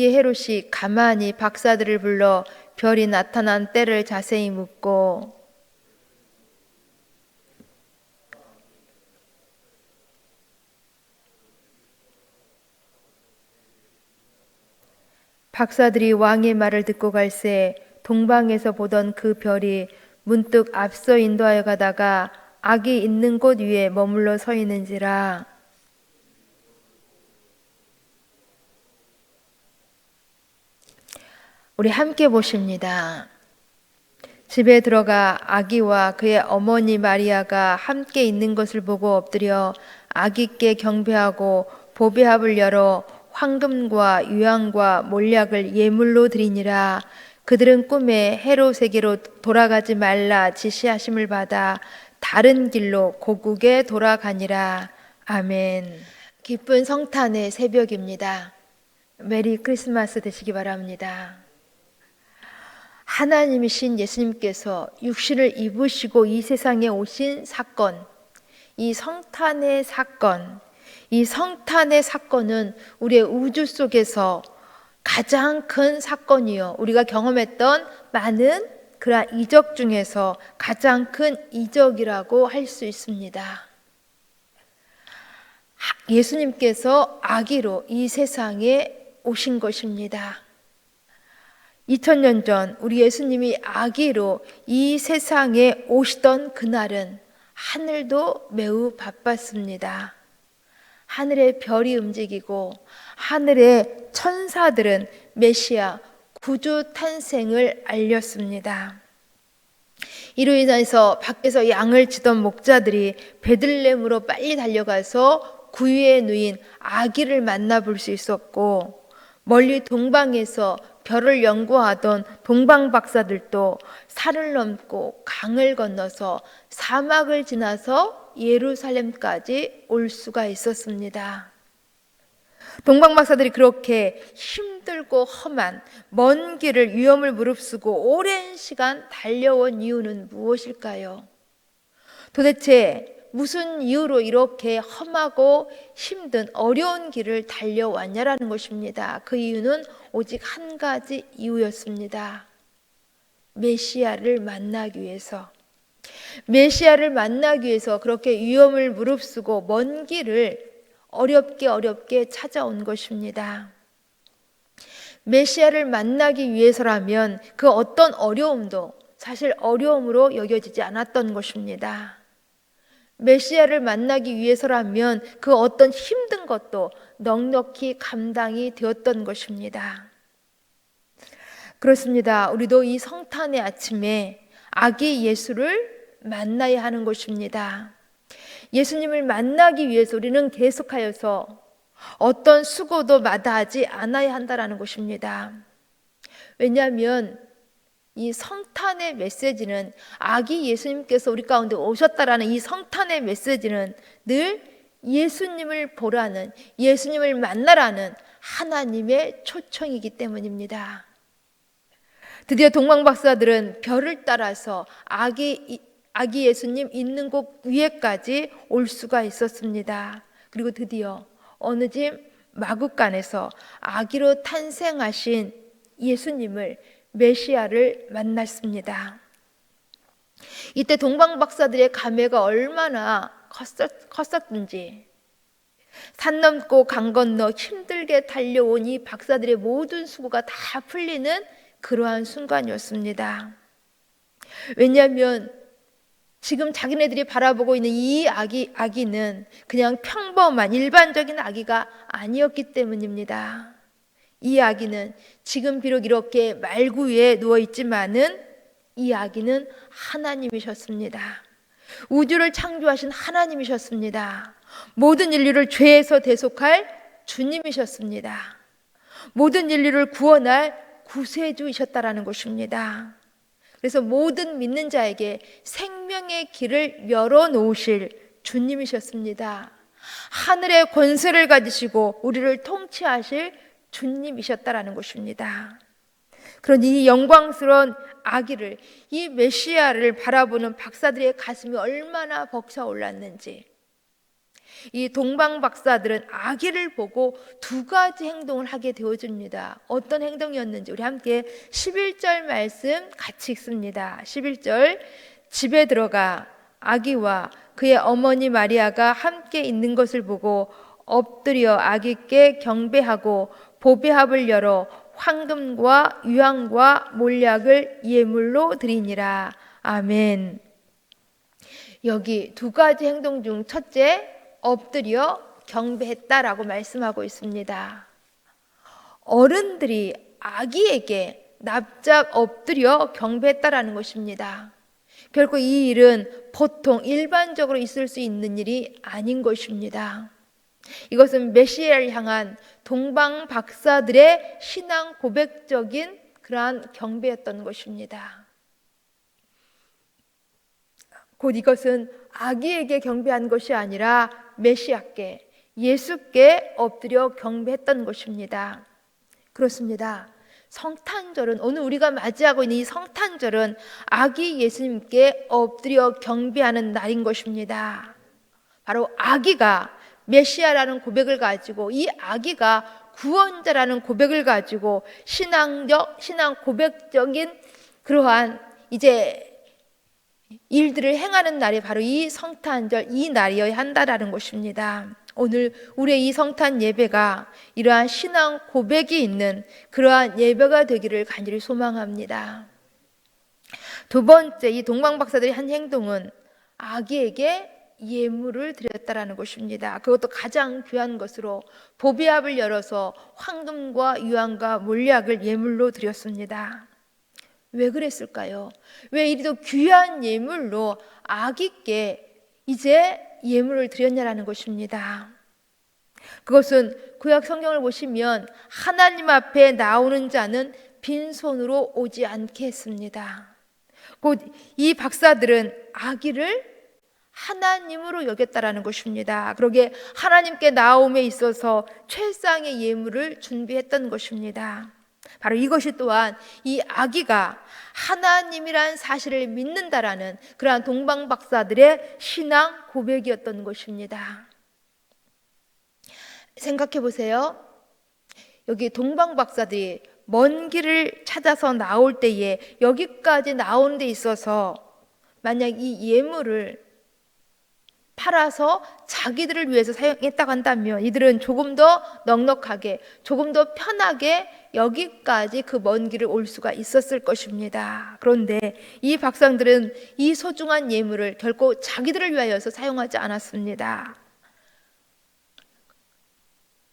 이 헤롯이 가만히 박사들을 불러 별이 나타난 때를 자세히 묻고 박사들이 왕의 말을 듣고 갈새 동방에서 보던 그 별이 문득 앞서 인도하여 가다가 악이 있는 곳 위에 머물러 서 있는지라 우리 함께 보십니다. 집에 들어가 아기와 그의 어머니 마리아가 함께 있는 것을 보고 엎드려 아기께 경배하고 보배합을 열어 황금과 유황과 몰약을 예물로 드리니라. 그들은 꿈에 헤롯에게로 돌아가지 말라 지시하심을 받아 다른 길로 고국에 돌아가니라. 아멘. 기쁜 성탄의 새벽입니다. 메리 크리스마스 되시기 바랍니다 하나님이신 예수님께서 육신을 입으시고 이 세상에 오신 사건, 이 성탄의 사건, 이 성탄의 사건은 우리의 우주 속에서 가장 큰 사건이요. 우리가 경험했던 많은 그러한 이적 중에서 가장 큰 이적이라고 할 수 있습니다. 예수님께서 아기로 이 세상에 오신 것입니다. 2000년 전 우리 예수님이 아기로 이 세상에 오시던 그날은 하늘도 매우 바빴습니다. 하늘의 별이 움직이고 하늘의 천사들은 메시아 구주 탄생을 알렸습니다. 이로 인해서 밖에서 양을 치던 목자들이 베들렘으로 빨리 달려가서 구유에 누인 아기를 만나볼 수 있었고 멀리 동방에서 별을 연구하던 동방 박사들도 산을 넘고 강을 건너서 사막을 지나서 예루살렘까지 올 수가 있었습니다. 동방 박사들이 그렇게 힘들고 험한 먼 길을 위험을 무릅쓰고 오랜 시간 달려온 이유는 무엇일까요? 도대체 무슨 이유로 이렇게 험하고 힘든 어려운 길을 달려왔냐라는 것입니다. 그 이유는 오직 한 가지 이유였습니다. 메시아를 만나기 위해서. 메시아를 만나기 위해서 그렇게 위험을 무릅쓰고 먼 길을 어렵게 어렵게 찾아온 것입니다. 메시아를 만나기 위해서라면 그 어떤 어려움도 사실 어려움으로 여겨지지 않았던 것입니다. 메시아를 만나기 위해서라면 그 어떤 힘든 것도 넉넉히 감당이 되었던 것입니다. 그렇습니다. 우리도 이 성탄의 아침에 아기 예수를 만나야 하는 것입니다. 예수님을 만나기 위해서 우리는 계속하여서 어떤 수고도 마다하지 않아야 한다라는 것입니다. 왜냐하면 이 성탄의 메시지는 아기 예수님께서 우리 가운데 오셨다라는 이 성탄의 메시지는 늘 예수님을 보라는 예수님을 만나라는 하나님의 초청이기 때문입니다. 드디어 동방 박사들은 별을 따라서 아기 아기 예수님 있는 곳 위에까지 올 수가 있었습니다. 그리고 드디어 어느 집 마국간에서 아기로 탄생하신 예수님을 메시아를 만났습니다. 이때 동방 박사들의 감회가 얼마나 컸었, 든지산 넘고 강 건너 힘들게 달려온 이 박사들의 모든 수고가 다 풀리는 그러한 순간이었습니다. 왜냐하면 지금 자기네들이 바라보고 있는 이 아기, 아기는 그냥 평범한 일반적인 아기가 아니었기 때문입니다. 이 아기는 지금 비록 이렇게 말구 위에 누워 있지만은 이 아기는 하나님이셨습니다. 우주를 창조하신 하나님이셨습니다. 모든 인류를 죄에서 대속할 주님이셨습니다. 모든 인류를 구원할 구세주이셨다라는 것입니다. 그래서 모든 믿는 자에게 생명의 길을 열어 놓으실 주님이셨습니다. 하늘의 권세를 가지시고 우리를 통치하실 주님이셨다라는 것입니다. 그런 이 영광스러운 아기를 이 메시아를 바라보는 박사들의 가슴이 얼마나 벅차 올랐는지 이 동방 박사들은 아기를 보고 두 가지 행동을 하게 되어줍니다. 어떤 행동이었는지 우리 함께 11절 말씀 같이 읽습니다. 11절 집에 들어가 아기와 그의 어머니 마리아가 함께 있는 것을 보고 엎드려 아기께 경배하고 보배합을 열어 황금과 유황과 몰약을 예물로 드리니라. 아멘. 여기 두 가지 행동 중 첫째, 엎드려 경배했다라고 말씀하고 있습니다. 어른들이 아기에게 납작 엎드려 경배했다라는 것입니다. 결코 이 일은 보통 일반적으로 있을 수 있는 일이 아닌 것입니다. 이것은 메시아를 향한 동방 박사들의 신앙 고백적인 그러한 경배였던 것입니다. 곧 이것은 아기에게 경배한 것이 아니라 메시아께 예수께 엎드려 경배했던 것입니다. 그렇습니다. 성탄절은 오늘 우리가 맞이하고 있는 이 성탄절은 아기 예수님께 엎드려 경배하는 날인 것입니다. 바로 아기가 메시아라는 고백을 가지고 이 아기가 구원자라는 고백을 가지고 신앙적 신앙 고백적인 그러한 이제 일들을 행하는 날이 바로 이 성탄절 이 날이어야 한다라는 것입니다. 오늘 우리의 이 성탄 예배가 이러한 신앙 고백이 있는 그러한 예배가 되기를 간절히 소망합니다. 두 번째 이 동방 박사들의 한 행동은 아기에게 예물을 드렸다라는 것입니다. 그것도 가장 귀한 것으로 보비압을 열어서 황금과 유황과 몰약을 예물로 드렸습니다. 왜 그랬을까요? 왜 이리도 귀한 예물로 아기께 이제 예물을 드렸냐라는 것입니다. 그것은 구약 성경을 보시면 하나님 앞에 나오는 자는 빈손으로 오지 않게 했습니다. 곧 이 박사들은 아기를 하나님으로 여겼다라는 것입니다. 그러게 하나님께 나옴에 있어서 최상의 예물을 준비했던 것입니다. 바로 이것이 또한 이 아기가 하나님이란 사실을 믿는다라는 그러한 동방 박사들의 신앙 고백이었던 것입니다. 생각해 보세요. 여기 동방 박사들이 먼 길을 찾아서 나올 때에 여기까지 나오는 데 있어서 만약 이 예물을 팔아서 자기들을 위해서 사용했다고 한다면 이들은 조금 더 넉넉하게, 조금 더 편하게 여기까지 그 먼 길을 올 수가 있었을 것입니다. 그런데 이 박상들은 이 소중한 예물을 결코 자기들을 위하여서 사용하지 않았습니다.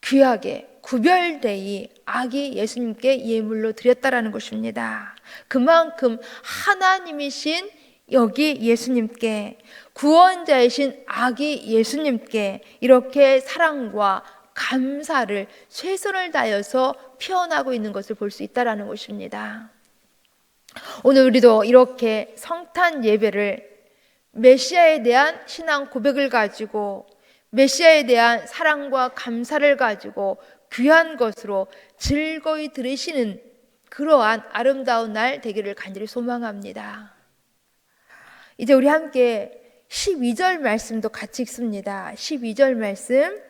귀하게 구별되이 아기 예수님께 예물로 드렸다라는 것입니다. 그만큼 하나님이신 여기 예수님께 구원자이신 아기 예수님께 이렇게 사랑과 감사를 최선을 다해서 표현하고 있는 것을 볼 수 있다라는 것입니다. 오늘 우리도 이렇게 성탄 예배를 메시아에 대한 신앙 고백을 가지고 메시아에 대한 사랑과 감사를 가지고 귀한 것으로 즐거이 들으시는 그러한 아름다운 날 되기를 간절히 소망합니다. 이제 우리 함께 12절 말씀도 같이 읽습니다. 12절 말씀.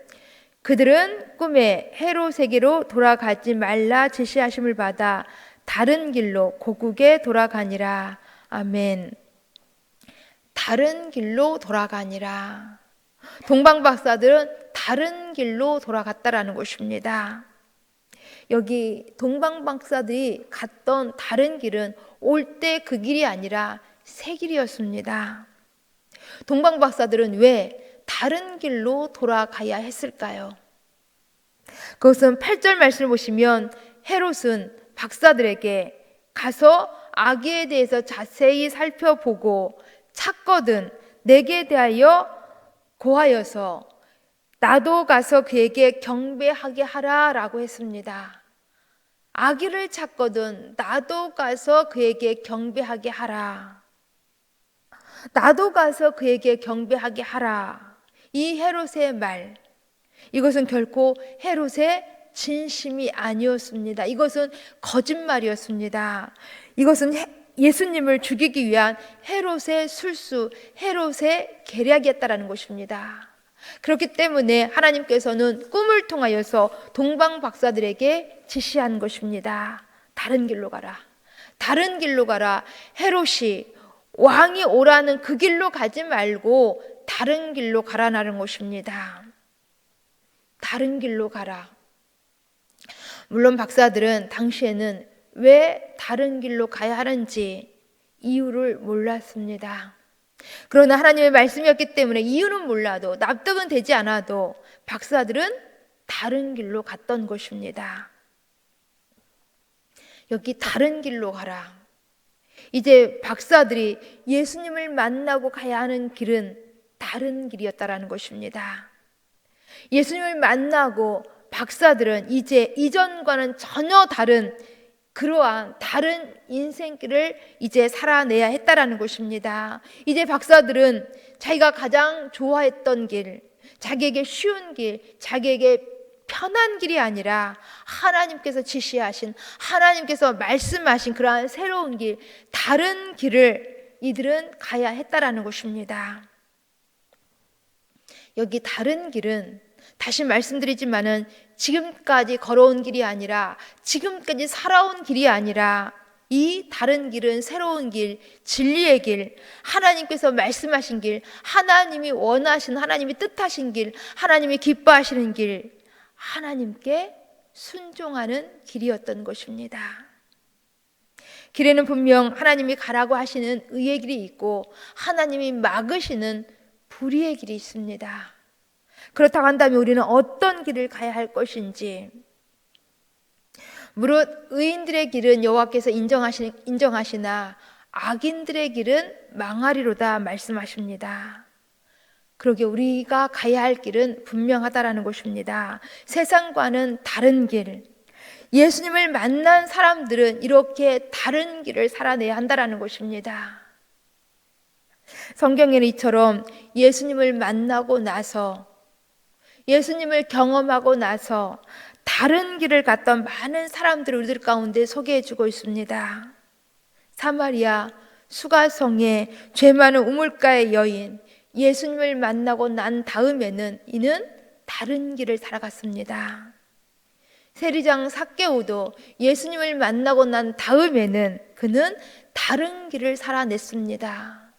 그들은 꿈에 헤로세계로 돌아가지 말라 제시하심을 받아 다른 길로 고국에 돌아가니라. 아멘. 다른 길로 돌아가니라. 동방 박사들은 다른 길로 돌아갔다라는 것입니다. 여기 동방 박사들이 갔던 다른 길은 올 때 그 길이 아니라 새 길이었습니다. 동방 박사들은 왜 다른 길로 돌아가야 했을까요? 그것은 8절 말씀을 보시면 헤롯은 박사들에게 가서 아기에 대해서 자세히 살펴보고 찾거든 내게 대하여 고하여서 나도 가서 그에게 경배하게 하라 라고 했습니다. 아기를 찾거든 나도 가서 그에게 경배하게 하라. 나도 가서 그에게 경배하게 하라. 이 헤롯의 말. 이것은 결코 헤롯의 진심이 아니었습니다. 이것은 거짓말이었습니다. 이것은 예수님을 죽이기 위한 헤롯의 술수, 헤롯의 계략이었다라는 것입니다. 그렇기 때문에 하나님께서는 꿈을 통하여서 동방 박사들에게 지시한 것입니다. 다른 길로 가라. 다른 길로 가라. 헤롯이 왕이 오라는 그 길로 가지 말고 다른 길로 가라라는 것입니다. 다른 길로 가라. 물론 박사들은 당시에는 왜 다른 길로 가야 하는지 이유를 몰랐습니다. 그러나 하나님의 말씀이었기 때문에 이유는 몰라도 납득은 되지 않아도 박사들은 다른 길로 갔던 것입니다. 여기 다른 길로 가라. 이제 박사들이 예수님을 만나고 가야 하는 길은 다른 길이었다라는 것입니다. 예수님을 만나고 박사들은 이제 이전과는 전혀 다른 그러한 다른 인생길을 이제 살아내야 했다라는 것입니다. 이제 박사들은 자기가 가장 좋아했던 길, 자기에게 쉬운 길, 자기에게 편한 길이 아니라 하나님께서 지시하신 하나님께서 말씀하신 그러한 새로운 길, 다른 길을 이들은 가야 했다라는 것입니다. 여기 다른 길은 다시 말씀드리지만은 지금까지 걸어온 길이 아니라 지금까지 살아온 길이 아니라 이 다른 길은 새로운 길, 진리의 길, 하나님께서 말씀하신 길, 하나님이 원하신 하나님이 뜻하신 길, 하나님이 기뻐하시는 길, 하나님께 순종하는 길이었던 것입니다. 길에는 분명 하나님이 가라고 하시는 의의 길이 있고 하나님이 막으시는 불의의 길이 있습니다. 그렇다고 한다면 우리는 어떤 길을 가야 할 것인지 무릇 의인들의 길은 여호와께서 인정하시, 인정하시나 악인들의 길은 망하리로다 말씀하십니다. 그러게 우리가 가야 할 길은 분명하다라는 것입니다. 세상과는 다른 길. 예수님을 만난 사람들은 이렇게 다른 길을 살아내야 한다라는 것입니다. 성경에는 이처럼 예수님을 만나고 나서 예수님을 경험하고 나서 다른 길을 갔던 많은 사람들을 우리들 가운데 소개해 주고 있습니다. 사마리아 수가성의 죄 많은 우물가의 여인 예수님을 만나고 난 다음에는 이는 다른 길을 살아갔습니다. 세리장 사개오도 예수님을 만나고 난 다음에는 그는 다른 길을 살아냈습니다.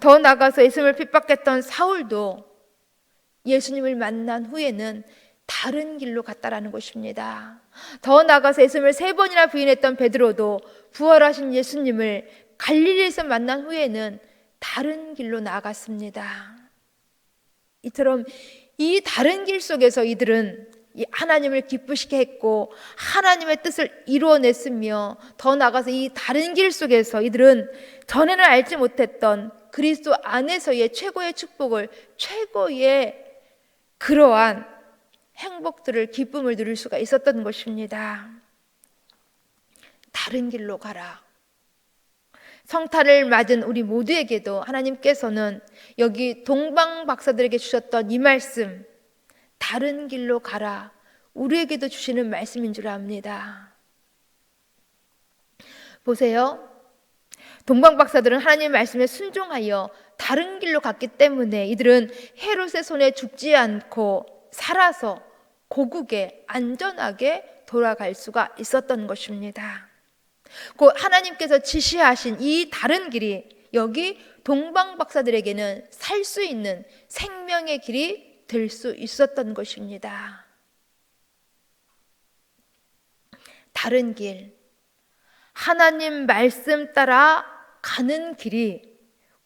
더 나가서 예수님을 핍박했던 사울도 예수님을 만난 후에는 다른 길로 갔다라는 것입니다. 더 나가서 예수님을 세 번이나 부인했던 베드로도 부활하신 예수님을 갈릴리에서 만난 후에는 다른 길로 나아갔습니다. 이처럼 이 다른 길 속에서 이들은 하나님을 기쁘시게 했고 하나님의 뜻을 이루어냈으며 더 나아가서 이 다른 길 속에서 이들은 전에는 알지 못했던 그리스도 안에서의 최고의 축복을 최고의 그러한 행복들을 기쁨을 누릴 수가 있었던 것입니다. 다른 길로 가라. 성탄을 맞은 우리 모두에게도 하나님께서는 여기 동방 박사들에게 주셨던 이 말씀, 다른 길로 가라. 우리에게도 주시는 말씀인 줄 압니다. 보세요. 동방 박사들은 하나님의 말씀에 순종하여 다른 길로 갔기 때문에 이들은 헤롯의 손에 죽지 않고 살아서 고국에 안전하게 돌아갈 수가 있었던 것입니다. 그 하나님께서 지시하신 이 다른 길이 여기 동방 박사들에게는 살 수 있는 생명의 길이 될 수 있었던 것입니다. 다른 길, 하나님 말씀 따라 가는 길이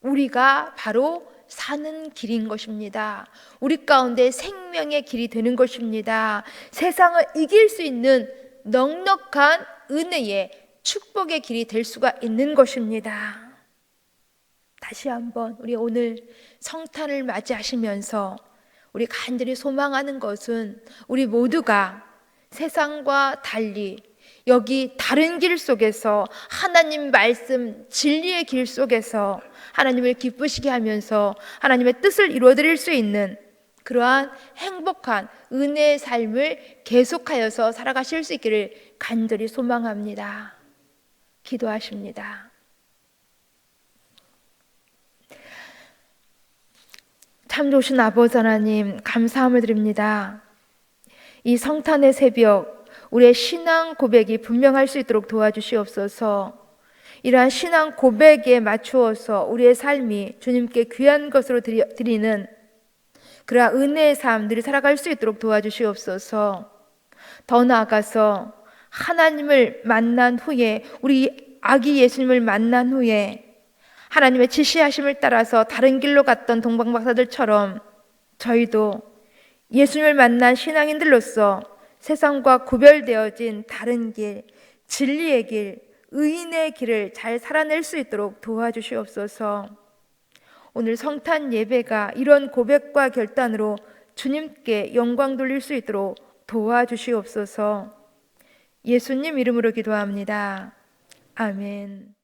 우리가 바로 사는 길인 것입니다. 우리 가운데 생명의 길이 되는 것입니다. 세상을 이길 수 있는 넉넉한 은혜의 축복의 길이 될 수가 있는 것입니다. 다시 한번 우리 오늘 성탄을 맞이하시면서 우리 간절히 소망하는 것은 우리 모두가 세상과 달리 여기 다른 길 속에서 하나님 말씀 진리의 길 속에서 하나님을 기쁘시게 하면서 하나님의 뜻을 이루어 드릴 수 있는 그러한 행복한 은혜의 삶을 계속하여서 살아가실 수 있기를 간절히 소망합니다. 기도하십니다. 참 좋으신 아버지 하나님 감사함을 드립니다. 이 성탄의 새벽 우리의 신앙 고백이 분명할 수 있도록 도와주시옵소서. 이러한 신앙 고백에 맞추어서 우리의 삶이 주님께 귀한 것으로 드리- 드리는 그러한 은혜의 삶들이 살아갈 수 있도록 도와주시옵소서. 더 나아가서 하나님을 만난 후에 우리 아기 예수님을 만난 후에 하나님의 지시하심을 따라서 다른 길로 갔던 동방 박사들처럼 저희도 예수님을 만난 신앙인들로서 세상과 구별되어진 다른 길, 진리의 길, 의인의 길을 잘 살아낼 수 있도록 도와주시옵소서. 오늘 성탄 예배가 이런 고백과 결단으로 주님께 영광 돌릴 수 있도록 도와주시옵소서. 예수님 이름으로 기도합니다. 아멘.